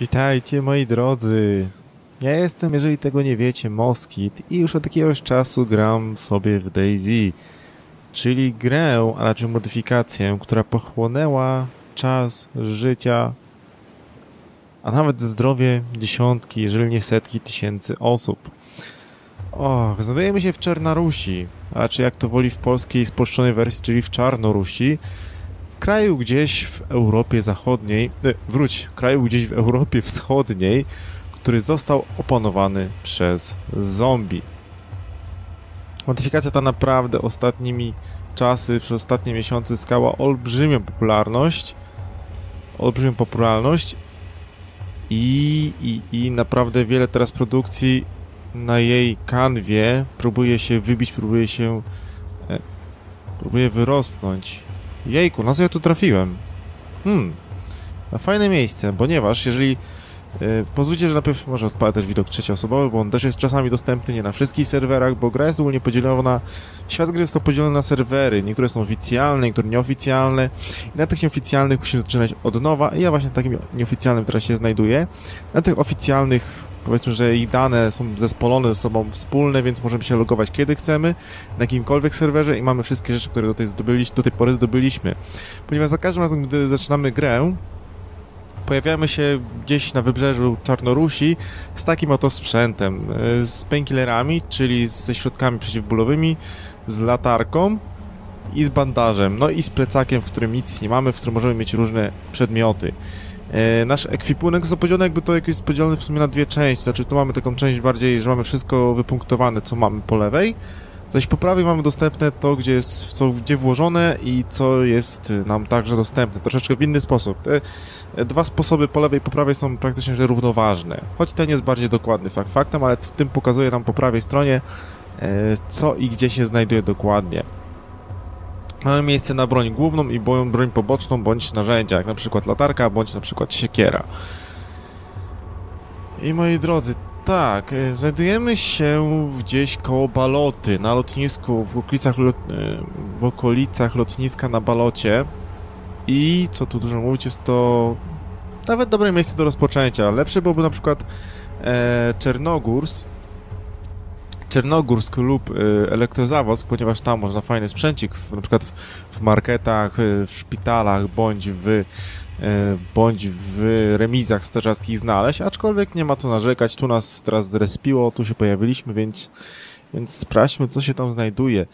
Witajcie moi drodzy. Ja jestem, jeżeli tego nie wiecie, Moskit i już od jakiegoś czasu gram sobie w DayZ, czyli grę, a raczej modyfikację, która pochłonęła czas życia, a nawet zdrowie dziesiątki, jeżeli nie setki tysięcy osób. Och, znajdujemy się w Czarnorusi, a raczej jak to woli w polskiej spolszczonej wersji, czyli w Czarnorusi, kraju gdzieś w Europie Zachodniej, e, wróć, kraju gdzieś w Europie Wschodniej, który został opanowany przez zombie. Modyfikacja ta naprawdę ostatnimi czasy, przez ostatnie miesiące skała olbrzymią popularność, olbrzymią popularność i, i, i naprawdę wiele teraz produkcji na jej kanwie próbuje się wybić, próbuje się e, próbuje wyrosnąć Jejku, na co ja tu trafiłem? Hmm, na fajne miejsce, ponieważ jeżeli Yy, pozwólcie, że najpierw może odpalę też widok trzecioosobowy, bo on też jest czasami dostępny nie na wszystkich serwerach, bo gra jest ogólnie podzielona, świat gry jest to podzielony na serwery, niektóre są oficjalne, niektóre nieoficjalne i na tych nieoficjalnych musimy zaczynać od nowa i ja właśnie takim nieoficjalnym teraz się znajduję. Na tych oficjalnych powiedzmy, że ich dane są zespolone ze sobą wspólne, więc możemy się logować kiedy chcemy, na jakimkolwiek serwerze i mamy wszystkie rzeczy, które do tej, zdobyliśmy, do tej pory zdobyliśmy. Ponieważ za każdym razem, gdy zaczynamy grę, pojawiamy się gdzieś na wybrzeżu Czarnorusi z takim oto sprzętem, e, z painkillerami, czyli ze środkami przeciwbólowymi, z latarką i z bandażem, no i z plecakiem, w którym nic nie mamy, w którym możemy mieć różne przedmioty. E, nasz ekwipunek jest jakby to jakoś jest podzielony w sumie na dwie części, znaczy tu mamy taką część bardziej, że mamy wszystko wypunktowane, co mamy po lewej, zaś po prawej mamy dostępne to, gdzie jest co gdzie włożone i co jest nam także dostępne, troszeczkę w inny sposób. Te e, dwa sposoby po lewej i po prawej są praktycznie że równoważne, choć ten jest bardziej dokładny fakt faktem, ale w tym pokazuje nam po prawej stronie e, co i gdzie się znajduje dokładnie. Mamy miejsce na broń główną i broń poboczną, bądź narzędzia, jak na przykład latarka, bądź na przykład siekiera. I moi drodzy, tak, e, znajdujemy się gdzieś koło Baloty, na lotnisku, w okolicach, lot, e, w okolicach lotniska na Balocie. I co tu dużo mówić, jest to nawet dobre miejsce do rozpoczęcia. Lepsze byłoby na przykład e, Czernogórsk lub y, Elektrozawosk, ponieważ tam można fajny sprzęcik, na przykład w, marketach, y, w szpitalach, bądź w, y, bądź w remizach strażackich znaleźć, aczkolwiek nie ma co narzekać, tu nas teraz zrespiło, tu się pojawiliśmy, więc, więc sprawdźmy, co się tam znajduje.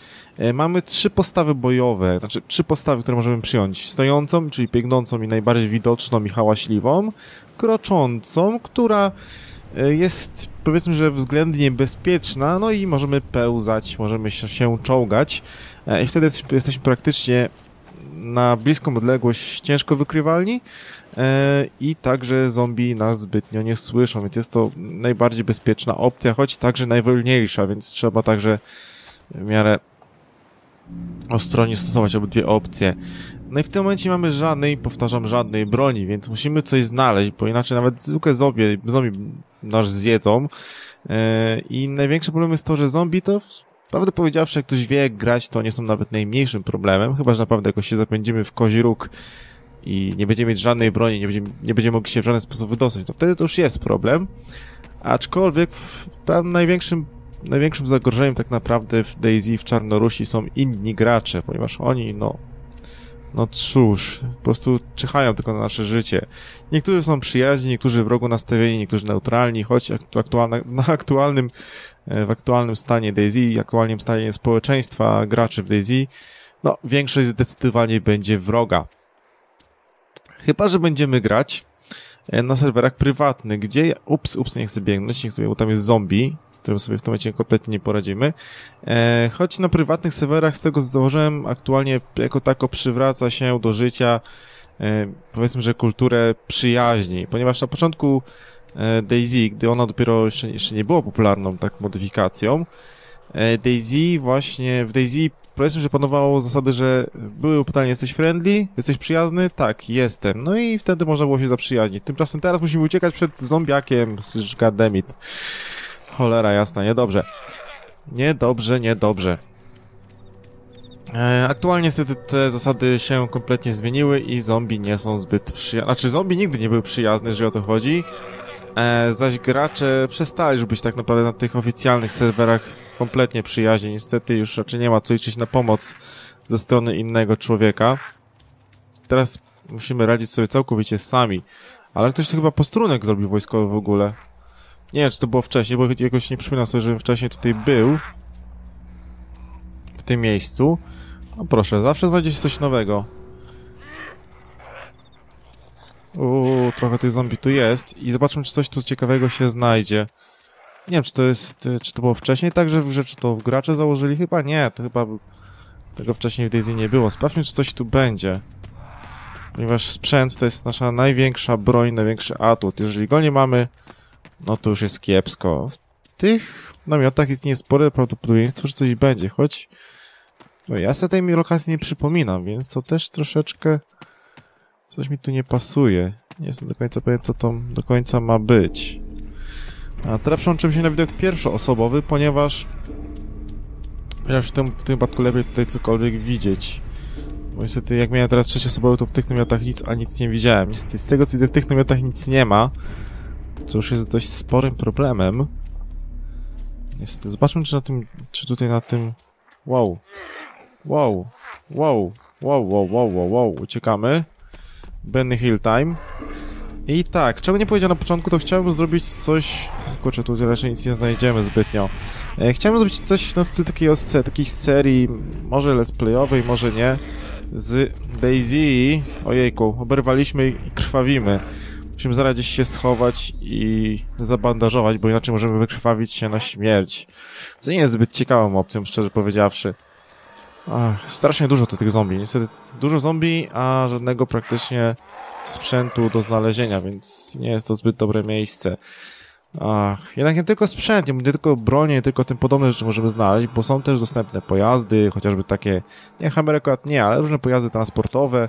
Mamy trzy postawy bojowe, znaczy trzy postawy, które możemy przyjąć. Stojącą, czyli biegnącą i najbardziej widoczną i hałaśliwą, kroczącą, która E, jest powiedzmy, że względnie bezpieczna, no i możemy pełzać, możemy się czołgać e, i wtedy jesteśmy praktycznie na bliską odległość ciężko wykrywalni e, i także zombie nas zbytnio nie słyszą, więc jest to najbardziej bezpieczna opcja, choć także najwolniejsza, więc trzeba także w miarę ostrożnie stosować obydwie opcje. No i w tym momencie mamy żadnej, powtarzam, żadnej broni, więc musimy coś znaleźć, bo inaczej nawet zwykłe zombie, zombie nasz zjedzą. E, I największy problem jest to, że zombie to Prawdę powiedziawszy, jak ktoś wie jak grać, to nie są nawet najmniejszym problemem, chyba że naprawdę jakoś się zapędzimy w kozi róg i nie będziemy mieć żadnej broni, nie będziemy, nie będziemy mogli się w żaden sposób wydostać, to wtedy to już jest problem. Aczkolwiek w, największym, największym zagrożeniem tak naprawdę w DayZ w Czarnorusi są inni gracze, ponieważ oni, no, no cóż, po prostu czyhają tylko na nasze życie. Niektórzy są przyjaźni, niektórzy wrogo nastawieni, niektórzy neutralni, choć na aktualnym, e, w aktualnym stanie Daisy, aktualnym stanie społeczeństwa graczy w Daisy, no większość zdecydowanie będzie wroga. Chyba, że będziemy grać e, na serwerach prywatnych, gdzie, ups, ups, nie chcę biegnąć, nie chcę, bo tam jest zombie, którym sobie w tym momencie kompletnie nie poradzimy. E, choć na prywatnych serwerach z tego co założyłem, aktualnie jako tako przywraca się do życia e, powiedzmy, że kulturę przyjaźni, ponieważ na początku e, Daisy, gdy ona dopiero jeszcze, jeszcze nie była popularną tak modyfikacją, e, Daisy właśnie, w Daisy powiedzmy, że panowało zasady, że były pytania, jesteś friendly? Jesteś przyjazny? Tak, jestem. No i wtedy można było się zaprzyjaźnić. Tymczasem teraz musimy uciekać przed zombiakiem, goddammit. Cholera jasna, niedobrze. Niedobrze, niedobrze. E, aktualnie niestety te zasady się kompletnie zmieniły i zombie nie są zbyt przyjazne. Znaczy zombie nigdy nie były przyjazne, jeżeli o to chodzi. E, zaś gracze przestali już być tak naprawdę na tych oficjalnych serwerach kompletnie przyjaźni. Niestety już raczej nie ma co liczyć na pomoc ze strony innego człowieka. Teraz musimy radzić sobie całkowicie sami. Ale ktoś to chyba postrunek zrobił wojskowy w ogóle. Nie wiem, czy to było wcześniej, bo jakoś nie przypominam sobie, żebym wcześniej tutaj był. W tym miejscu. No proszę, zawsze znajdzie się coś nowego. Uuu, trochę tych zombie tu jest i zobaczmy, czy coś tu ciekawego się znajdzie. Nie wiem, czy to jest, czy to było wcześniej także w grze, czy to gracze założyli? Chyba nie, to chyba tego wcześniej w Daisy nie było. Sprawdźmy, czy coś tu będzie. Ponieważ sprzęt to jest nasza największa broń, największy atut. Jeżeli go nie mamy, no to już jest kiepsko. W tych namiotach istnieje spore prawdopodobieństwo, że coś będzie, choć no ja sobie tej lokacji nie przypominam, więc to też troszeczkę coś mi tu nie pasuje. Nie jestem do końca pewien, co to do końca ma być. A teraz przełączymy się na widok pierwszoosobowy, ponieważ ponieważ w tym, w tym wypadku lepiej tutaj cokolwiek widzieć. Bo niestety jak miałem teraz trzecioosobowy, to w tych namiotach nic, a nic nie widziałem. Niestety z tego co widzę, w tych namiotach nic nie ma, co już jest dość sporym problemem. Niestety, zobaczmy czy na tym, czy tutaj na tym... Wow. Wow. Wow. Wow, wow, wow, wow, wow. Uciekamy. Benny Hill time. I tak, czego nie powiedziałem na początku, to chciałbym zrobić coś... Kurczę, tu raczej nic nie znajdziemy zbytnio. E, chciałem zrobić coś na stylu takiej, takiej serii, może let's playowej, może nie, z Daisy. Ojejku, oberwaliśmy i krwawimy. Musimy zaraz gdzieś się schować i zabandażować, bo inaczej możemy wykrwawić się na śmierć. Co nie jest zbyt ciekawą opcją, szczerze powiedziawszy. Ach, strasznie dużo tu tych zombie. Niestety dużo zombie, a żadnego praktycznie sprzętu do znalezienia, więc nie jest to zbyt dobre miejsce. Ach, jednak nie tylko sprzęt, nie tylko bronie, nie tylko tym podobne rzeczy możemy znaleźć, bo są też dostępne pojazdy, chociażby takie, nie Hammer akurat nie, ale różne pojazdy transportowe,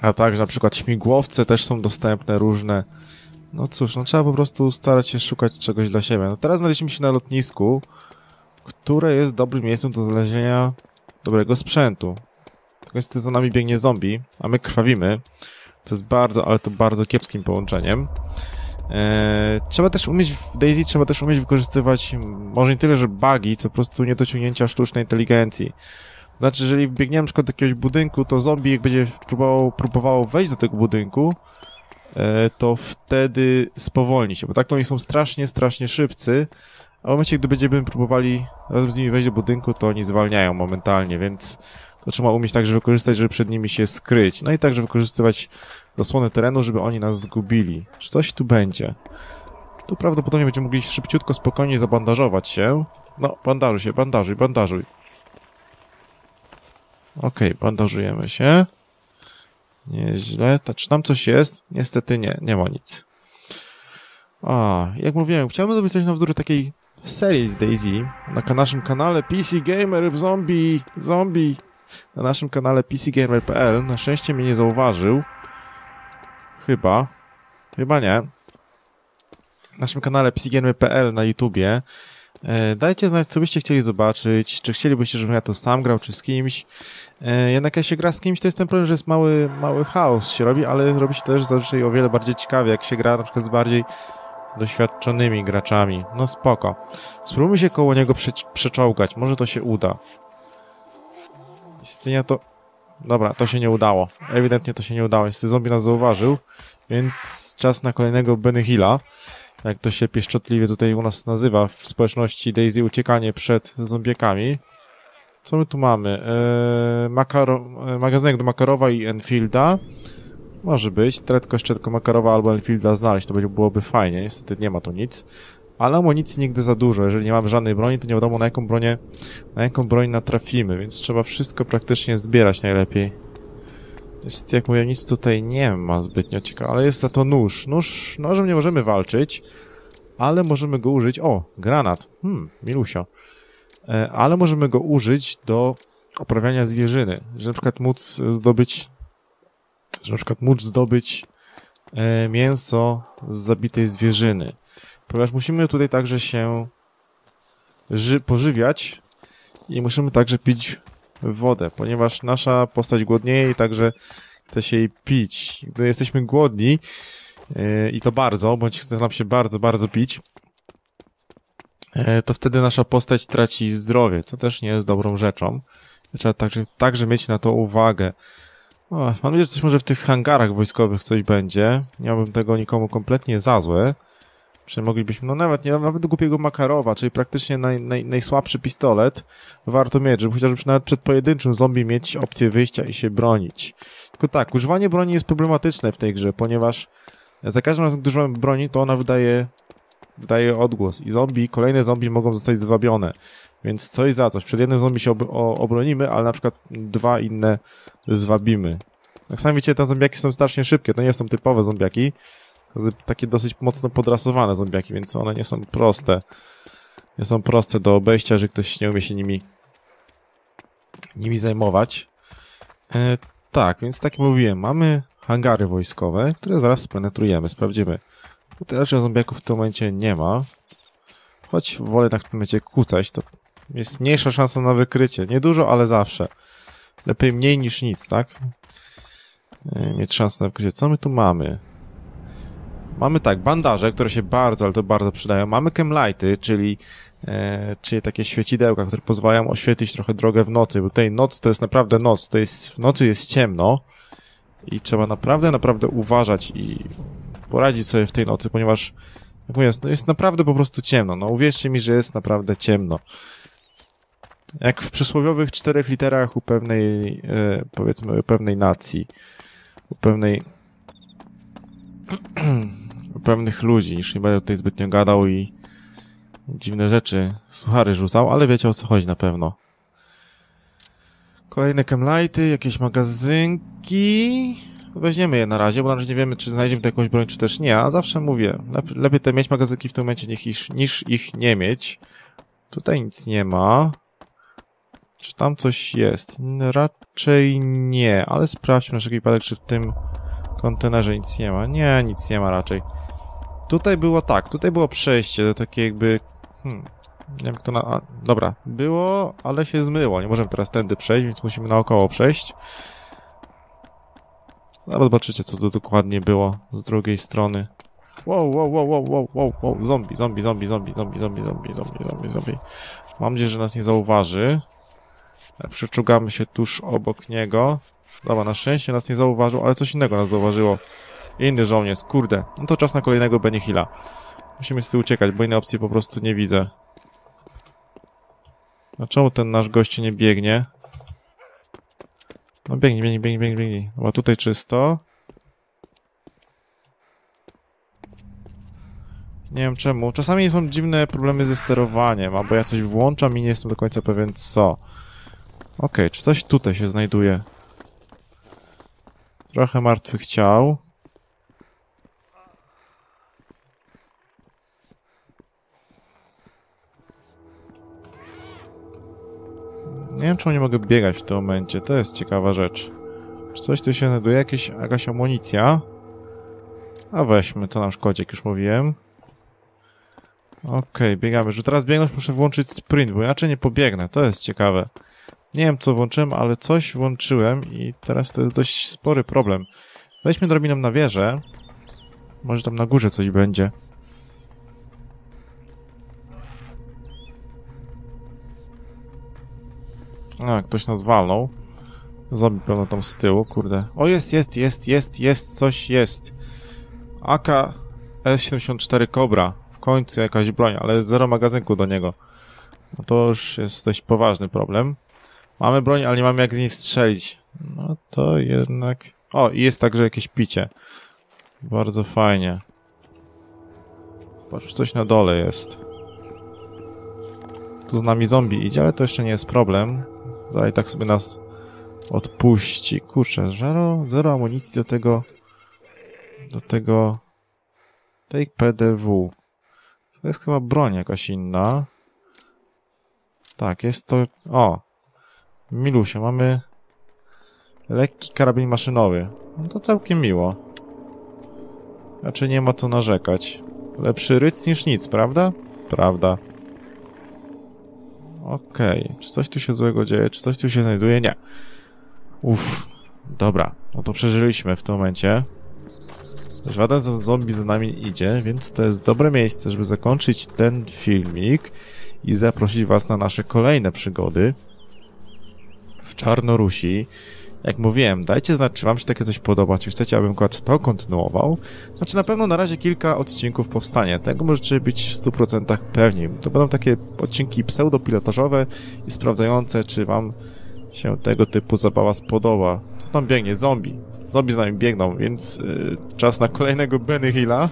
a także na przykład śmigłowce też są dostępne, różne. No cóż, no trzeba po prostu starać się szukać czegoś dla siebie. No teraz znaleźliśmy się na lotnisku, które jest dobrym miejscem do znalezienia dobrego sprzętu. Tylko niestety za nami biegnie zombie, a my krwawimy. To jest bardzo, ale to bardzo kiepskim połączeniem. Eee, trzeba też umieć, w Daisy trzeba też umieć wykorzystywać, może nie tyle, że bugi, co po prostu niedociągnięcia sztucznej inteligencji. Znaczy, jeżeli biegniemy przykład do jakiegoś budynku, to zombie jak będzie próbowało, próbowało wejść do tego budynku, e, to wtedy spowolni się, bo tak to oni są strasznie, strasznie szybcy, a w momencie, gdy będziemy próbowali razem z nimi wejść do budynku, to oni zwalniają momentalnie, więc to trzeba umieć także wykorzystać, żeby przed nimi się skryć. No i także wykorzystywać zasłony terenu, żeby oni nas zgubili. Czy coś tu będzie? Tu prawdopodobnie będziemy mogli szybciutko, spokojnie zabandażować się. No, bandażuj się, bandażuj, bandażuj. Okej, okay, bandażujemy się. Nieźle. To, czy tam coś jest? Niestety nie, nie ma nic. A, jak mówiłem, chciałbym zrobić coś na wzór takiej serii z Daisy na naszym kanale PC Gamer Zombie, Zombie na naszym kanale PCGamer.pl. Na szczęście mnie nie zauważył. Chyba. Chyba nie. Na naszym kanale PCGamer.pl na YouTubie. E, dajcie znać, co byście chcieli zobaczyć, czy chcielibyście, żebym ja to sam grał, czy z kimś. E, jednak jak się gra z kimś, to jest ten problem, że jest mały, mały chaos się robi, ale robi się też zazwyczaj o wiele bardziej ciekawie, jak się gra na przykład z bardziej doświadczonymi graczami. No spoko. Spróbujmy się koło niego prze przeczołgać, może to się uda. Istnienia to... Dobra, to się nie udało. Ewidentnie to się nie udało. Niestety zombie nas zauważył, więc czas na kolejnego Benny Hilla. Jak to się pieszczotliwie tutaj u nas nazywa w społeczności Daisy, uciekanie przed zombiekami. Co my tu mamy? Eee, magazynek do Makarowa i Enfielda. Może być. Tretko jeszcze tylko Makarowa albo Enfielda znaleźć, to byłoby fajnie. Niestety nie ma tu nic ale amunicji nigdy za dużo. Jeżeli nie mamy żadnej broni, to nie wiadomo na jaką bronię, na jaką broń natrafimy, więc trzeba wszystko praktycznie zbierać najlepiej. Jest, jak mówię, nic tutaj nie ma zbytnio ciekawe, ale jest za to nóż. Nóż, nożem nie możemy walczyć, ale możemy go użyć... O, granat. Hmm, milusio. E, ale możemy go użyć do oprawiania zwierzyny. Że na przykład móc zdobyć... Że na przykład móc zdobyć e, mięso z zabitej zwierzyny ponieważ musimy tutaj także się pożywiać i musimy także pić wodę, ponieważ nasza postać głodnieje i także chce się jej pić. Gdy jesteśmy głodni, yy, i to bardzo, bądź chce nam się bardzo, bardzo pić, yy, to wtedy nasza postać traci zdrowie, co też nie jest dobrą rzeczą. Trzeba także, także mieć na to uwagę. O, mam nadzieję, że coś może w tych hangarach wojskowych coś będzie. Nie miałbym tego nikomu kompletnie za złe. Przynajmniej moglibyśmy, no nawet nie nawet głupiego Makarowa, czyli praktycznie naj, naj, najsłabszy pistolet warto mieć, żeby chociażby nawet przed pojedynczym zombie mieć opcję wyjścia i się bronić. Tylko tak, używanie broni jest problematyczne w tej grze, ponieważ za każdym razem, gdy używamy broni, to ona wydaje, wydaje odgłos i zombie, kolejne zombie mogą zostać zwabione. Więc coś za coś. Przed jednym zombie się ob obronimy, ale na przykład dwa inne zwabimy. Jak sami wiecie, te zombiaki są strasznie szybkie, to nie są typowe zombiaki, takie dosyć mocno podrasowane zombiaki, więc one nie są proste. Nie są proste do obejścia, że ktoś nie umie się nimi nimi zajmować. E, tak, więc tak jak mówiłem, mamy hangary wojskowe, które zaraz spenetrujemy, sprawdzimy. Tutaj raczej zombiaków w tym momencie nie ma. Choć wolę tak w tym momencie kłócać, to jest mniejsza szansa na wykrycie. Niedużo, ale zawsze. Lepiej mniej niż nic, tak? E, mieć szansę na wykrycie. Co my tu mamy? Mamy tak, bandaże, które się bardzo, ale to bardzo przydają. Mamy chemlighty, czyli, e, czyli takie świecidełka, które pozwalają oświetlić trochę drogę w nocy, bo tutaj noc to jest naprawdę noc, jest, w nocy jest ciemno i trzeba naprawdę, naprawdę uważać i poradzić sobie w tej nocy, ponieważ jak mówię, no jest naprawdę po prostu ciemno. No uwierzcie mi, że jest naprawdę ciemno. Jak w przysłowiowych czterech literach u pewnej, e, powiedzmy, u pewnej nacji, u pewnej pewnych ludzi, niż nie będę tutaj zbytnio gadał i dziwne rzeczy, suchary rzucał, ale wiecie o co chodzi na pewno. Kolejne chemlighty, jakieś magazynki. Weźmiemy je na razie, bo na razie nie wiemy, czy znajdziemy tu jakąś broń, czy też nie, a zawsze mówię, lepiej te mieć magazynki w tym momencie niż, niż ich nie mieć. Tutaj nic nie ma. Czy tam coś jest? Raczej nie, ale sprawdźmy na wszelki wypadek, czy w tym kontenerze nic nie ma. Nie, nic nie ma raczej. Tutaj było tak, tutaj było przejście do takiej jakby... Hmm, nie wiem, kto na... A, dobra, było, ale się zmyło. Nie możemy teraz tędy przejść, więc musimy naokoło przejść. Zaraz zobaczycie, co to dokładnie było z drugiej strony. Wow, wow, wow, wow, wow, wow, wow, zombie, zombie, zombie, zombie, zombie, zombie, zombie, zombie, zombie, zombie. Mam nadzieję, że nas nie zauważy. Przyczugamy się tuż obok niego. Dobra, na szczęście nas nie zauważył, ale coś innego nas zauważyło. Inny żołnierz, kurde. No to czas na kolejnego Benihila. Musimy z tyłu uciekać, bo innej opcji po prostu nie widzę. A czemu ten nasz gość nie biegnie? No biegnie, biegnie, biegnie, biegnie, biegnie. Bo tutaj czysto. Nie wiem czemu. Czasami są dziwne problemy ze sterowaniem, albo ja coś włączam i nie jestem do końca pewien co. Okej, okay, czy coś tutaj się znajduje? Trochę martwych ciał. Nie wiem, czemu nie mogę biegać w tym momencie. To jest ciekawa rzecz. Czy coś tu się znajduje? Jakieś, jakaś amunicja? A weźmy, co nam szkodzi, jak już mówiłem. Okej, okay, biegamy. Że teraz biegnąć muszę włączyć sprint, bo inaczej nie pobiegnę. To jest ciekawe. Nie wiem, co włączyłem, ale coś włączyłem i teraz to jest dość spory problem. Weźmy drobiną na wieżę. Może tam na górze coś będzie. A, ktoś nas walnął. Zombie pewno tam z tyłu, kurde. O, jest, jest, jest, jest, jest, coś jest. AK S74 Cobra. W końcu jakaś broń, ale zero magazynku do niego. No to już jest dość poważny problem. Mamy broń, ale nie mamy jak z niej strzelić. No to jednak... O, i jest także jakieś picie. Bardzo fajnie. Zobacz, coś na dole jest. Tu z nami zombie idzie, ale to jeszcze nie jest problem. Zaraz tak sobie nas odpuści. Kurczę, zero, zero amunicji do tego... Do tego... Take PDW. To jest chyba broń jakaś inna. Tak, jest to... O! Milusie, mamy... Lekki karabin maszynowy. No to całkiem miło. Znaczy nie ma co narzekać. Lepszy ryc niż nic, prawda? Prawda. Okej. Czy coś tu się złego dzieje? Czy coś tu się znajduje? Nie. Uff. Dobra. No to przeżyliśmy w tym momencie. Żaden z zombie za nami idzie, więc to jest dobre miejsce, żeby zakończyć ten filmik i zaprosić was na nasze kolejne przygody w Czarnorusi. Jak mówiłem, dajcie znać, czy wam się takie coś podoba, czy chcecie, abym akurat to kontynuował. Znaczy na pewno na razie kilka odcinków powstanie, tego możecie być w 100% pewni. To będą takie odcinki pseudopilotażowe i sprawdzające, czy wam się tego typu zabawa spodoba. Co tam biegnie? Zombie. Zombie z nami biegną, więc y, czas na kolejnego Benny Hilla.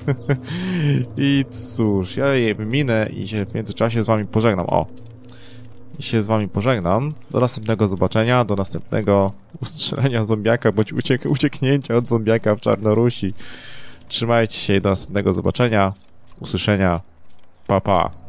I cóż, ja je wyminę i się w międzyczasie z wami pożegnam. O! Się z wami pożegnam. Do następnego zobaczenia, do następnego ustrzelenia zombiaka, bądź uciek ucieknięcia od zombiaka w Czarnorusi. Trzymajcie się i do następnego zobaczenia, usłyszenia. Pa, pa.